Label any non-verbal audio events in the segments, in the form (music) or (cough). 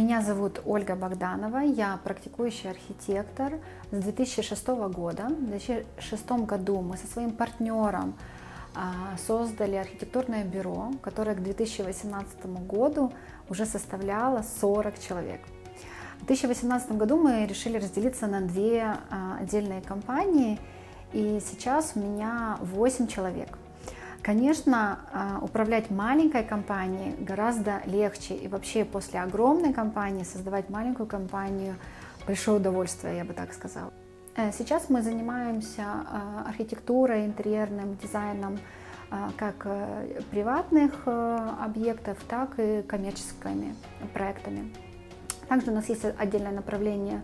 Меня зовут Ольга Богданова, я практикующий архитектор с 2006 года. В 2006 году мы со своим партнером а, создали архитектурное бюро, которое к 2018 году уже составляло 40 человек. В 2018 году мы решили разделиться на две а, отдельные компании, и сейчас у меня 8 человек. Конечно, а, управлять маленькой компанией гораздо легче, и вообще после огромной компании создавать маленькую компанию большое удовольствие, я бы так сказала. Э, сейчас мы занимаемся а, архитектурой, интерьерным дизайном а, как э, приватных э, объектов, так и коммерческими проектами. Также у нас есть отдельное направление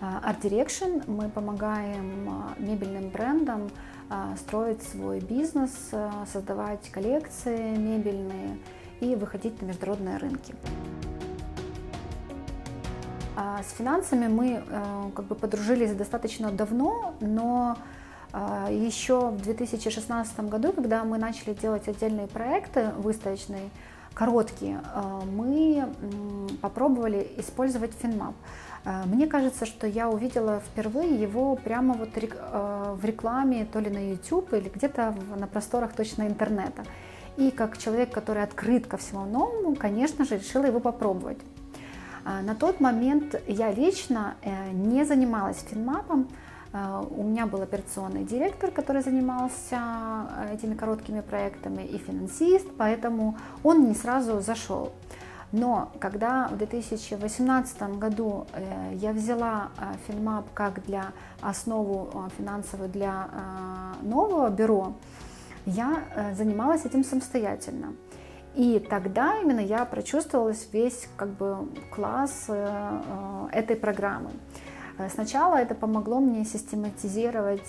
Art Direction. Мы помогаем мебельным брендам строить свой бизнес, а, создавать коллекции мебельные и выходить на международные рынки. А, с финансами мы как бы подружились достаточно давно, но еще в 2016 году, когда мы начали делать отдельные проекты выставочные, короткие, мы попробовали использовать FinMap. А, мне кажется, что я увидела впервые его прямо вот э, в рекламе, то ли на YouTube или где-то на просторах точно интернета. И как человек, который открыт ко всему новому, конечно же, решила его попробовать. А, на тот момент я лично э, не занималась финмапом. А, у меня был операционный директор, который занимался э, этими короткими проектами, и финансист, поэтому он не сразу зашел. Но когда в 2018 году э, я взяла Финмап э, как для основу э, финансовую для нового бюро, я занималась этим самостоятельно. И тогда именно я прочувствовалась весь как бы класс этой программы. Сначала это помогло мне систематизировать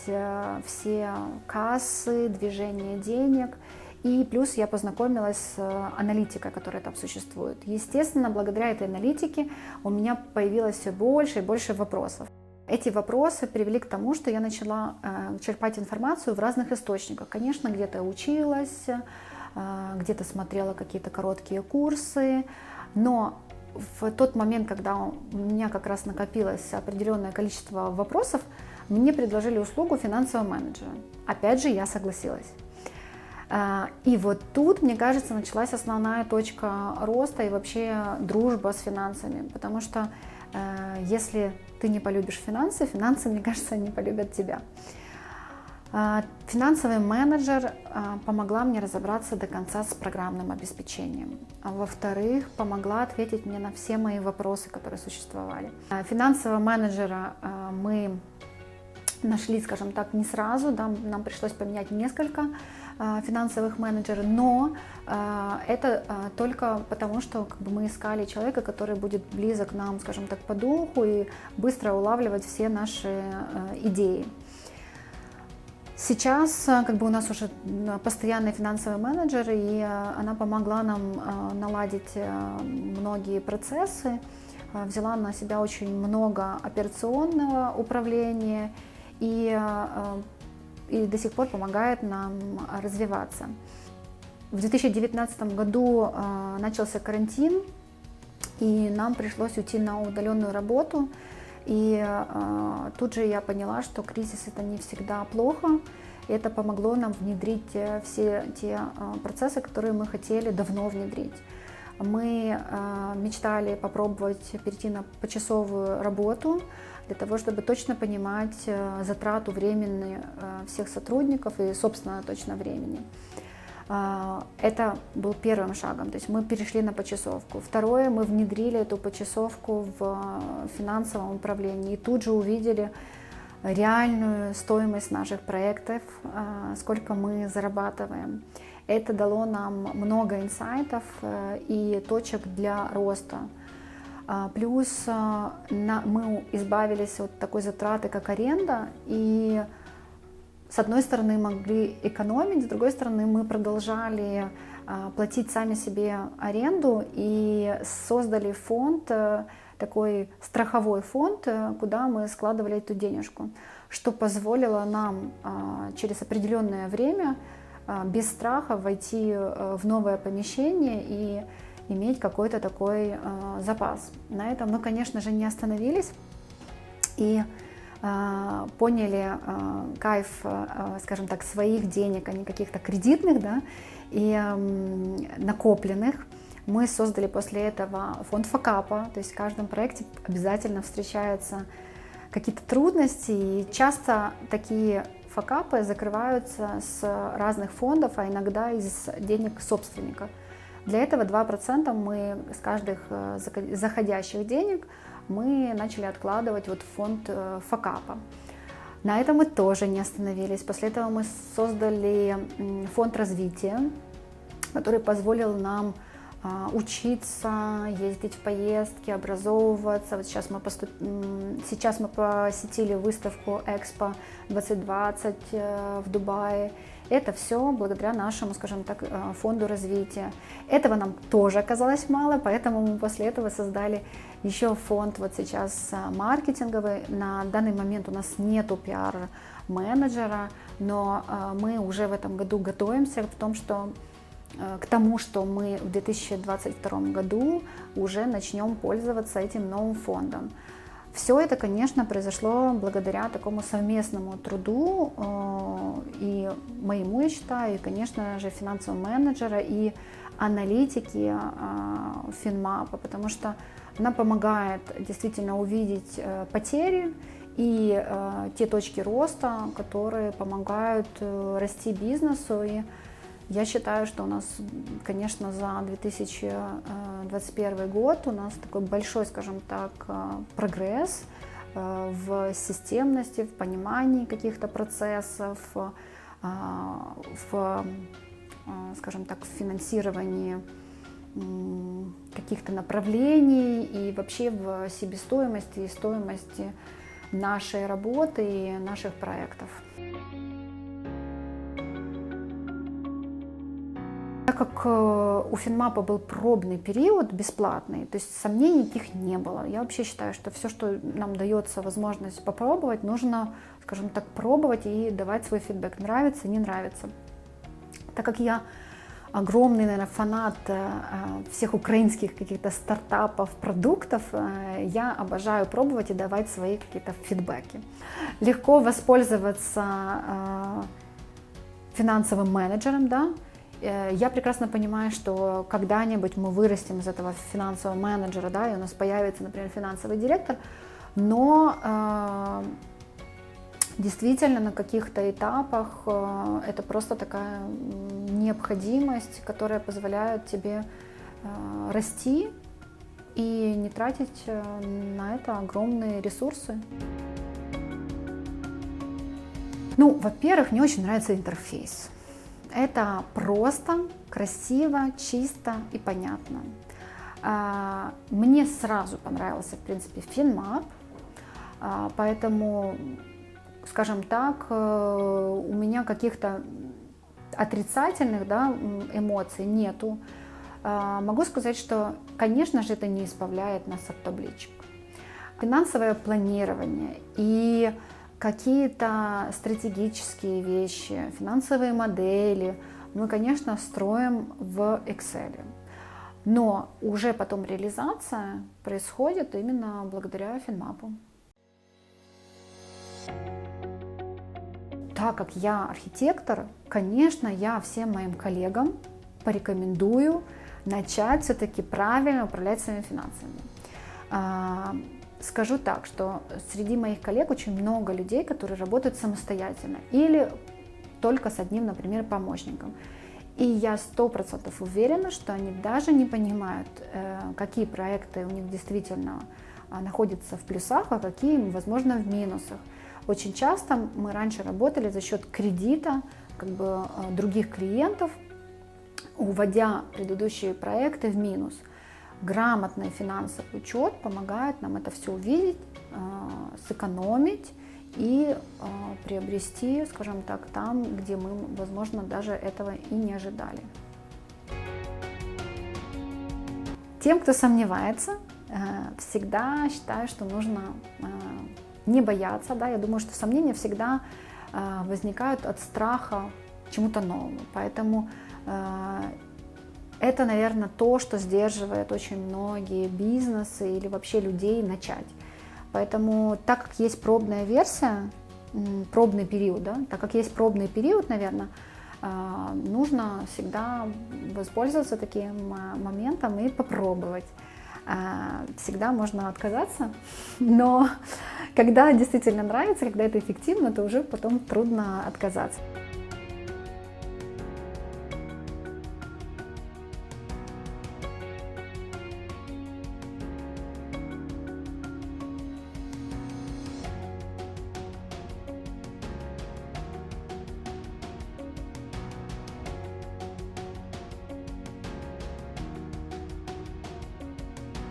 все кассы, движение денег – и плюс я познакомилась с э, аналитикой, которая там существует. Естественно, благодаря этой аналитике у меня появилось все больше и больше вопросов. Эти вопросы привели к тому, что я начала э, черпать информацию в разных источниках. Конечно, где-то училась, э, где-то смотрела какие-то короткие курсы, но в тот момент, когда у меня как раз накопилось определенное количество вопросов, мне предложили услугу финансового менеджера. Опять же, я согласилась. А, и вот тут, мне кажется, началась основная точка роста и вообще дружба с финансами, потому что э, если ты не полюбишь финансы, финансы, мне (laughs) кажется, не полюбят тебя. А, финансовый менеджер а, помогла мне разобраться до конца с программным обеспечением. во-вторых, помогла ответить мне на все мои вопросы, которые существовали. Финансового менеджера мы нашли, скажем так, не сразу, да, нам пришлось поменять несколько финансовых менеджеров, но а, это а, только потому, что как бы, мы искали человека, который будет близок нам, скажем так, по духу и быстро улавливать все наши идеи. Сейчас как бы у нас уже постоянный финансовый менеджер, и она помогла нам наладить многие процессы, взяла на себя очень много операционного управления и и до сих пор помогает нам развиваться. В 2019 году э, начался карантин, и нам пришлось уйти на удаленную работу. И э, тут же я поняла, что кризис это не всегда плохо. Это помогло нам внедрить э, все те процессы, которые мы хотели давно внедрить. Мы мечтали попробовать перейти на почасовую работу, для того, чтобы точно понимать э, затрату времени э, всех сотрудников и, собственно, точно времени. А, это был первым шагом, то есть мы перешли на почасовку. Второе, мы внедрили эту почасовку в э, финансовом управлении и тут же увидели реальную стоимость наших проектов, сколько мы зарабатываем. Это дало нам много инсайтов и точек для роста. А, плюс а, мы избавились от такой затраты, как аренда, и с одной стороны могли экономить, с другой стороны мы продолжали а, платить сами себе аренду и создали фонд, э, такой страховой фонд, э, куда мы складывали эту денежку, что позволило нам через определенное время без страха войти э, в новое помещение и иметь какой-то такой э, запас. На этом мы, конечно же, не остановились и э, поняли кайф, скажем так, своих денег, а не каких-то кредитных, да, и накопленных. Мы создали после этого фонд факапа, то есть в каждом проекте обязательно встречаются какие-то трудности, и часто такие факапы закрываются с разных фондов, а иногда из денег собственника. Для этого 2% мы с каждых э, заходящих денег мы начали откладывать вот в фонд э, факапа. На этом мы тоже не остановились. После этого мы создали фонд развития, который позволил нам учиться, ездить в поездки, образовываться. Вот сейчас мы, поступ... сейчас мы посетили выставку Экспо 2020 э, в Дубае. Это все благодаря нашему, скажем так, э, фонду развития. Этого нам тоже оказалось мало, поэтому мы после этого создали еще фонд вот сейчас э, маркетинговый. На данный момент у нас нету пиар-менеджера, но мы уже в этом году готовимся к тому, что к тому, что мы в 2022 году уже начнем пользоваться этим новым фондом. Все это, конечно, произошло благодаря такому совместному труду э, и моему, я считаю, и, конечно же, финансового менеджера и аналитики э, Финмапа, потому что она помогает действительно увидеть потери и те точки роста, которые помогают расти бизнесу и я считаю, что у нас, конечно, за 2021 год у нас такой большой, скажем так, э, прогресс э, в системности, в понимании каких-то процессов, э, в, скажем так, в финансировании каких-то направлений и вообще в себестоимости и стоимости нашей работы и наших проектов. Так как э, у Финмапа был пробный период, бесплатный, то есть сомнений никаких не было. Я вообще считаю, что все, что нам дается возможность попробовать, нужно, скажем так, пробовать и давать свой фидбэк, нравится, не нравится. Так как я огромный, наверное, фанат э, всех украинских каких-то стартапов, продуктов. Э, я обожаю пробовать и давать свои какие-то фидбэки. Легко воспользоваться финансовым менеджером, да, Э, я прекрасно понимаю, что когда-нибудь мы вырастем из этого финансового менеджера, да, и у нас появится, например, финансовый директор, но э, действительно на каких-то этапах э, это просто такая необходимость, которая позволяет тебе э, расти и не тратить э, на это огромные ресурсы. Ну, во-первых, мне очень нравится интерфейс. Это просто, красиво, чисто и понятно. А, мне сразу понравился, в принципе, Финмап, а, поэтому, скажем так, э, у меня каких-то отрицательных да, эмоций нету. А, могу сказать, что, конечно же, это не избавляет нас от табличек. Финансовое планирование и какие-то стратегические вещи, финансовые модели мы, конечно, строим в Excel. Но уже потом реализация происходит именно благодаря Финмапу. Так как я архитектор, конечно, я всем моим коллегам порекомендую начать все-таки правильно управлять своими финансами. Скажу так, что среди моих коллег очень много людей, которые работают самостоятельно или только с одним, например, помощником. И я сто процентов уверена, что они даже не понимают, э, какие проекты у них действительно а, находятся в плюсах, а какие, возможно, в минусах. Очень часто мы раньше работали за счет кредита как бы, э, других клиентов, уводя предыдущие проекты в минус грамотный финансовый учет помогает нам это все увидеть, а, сэкономить и а, приобрести, скажем так, там, где мы, возможно, даже этого и не ожидали. Тем, кто сомневается, э, всегда считаю, что нужно э, не бояться. Да? Я думаю, что сомнения всегда э, возникают от страха чему-то новому. Поэтому это, наверное, то, что сдерживает очень многие бизнесы или вообще людей начать. Поэтому, так как есть пробная версия, пробный период, да, так как есть пробный период, наверное, а, нужно всегда воспользоваться таким а, моментом и попробовать. А, всегда можно отказаться, (laughs) но когда действительно нравится, когда это эффективно, то уже потом трудно отказаться.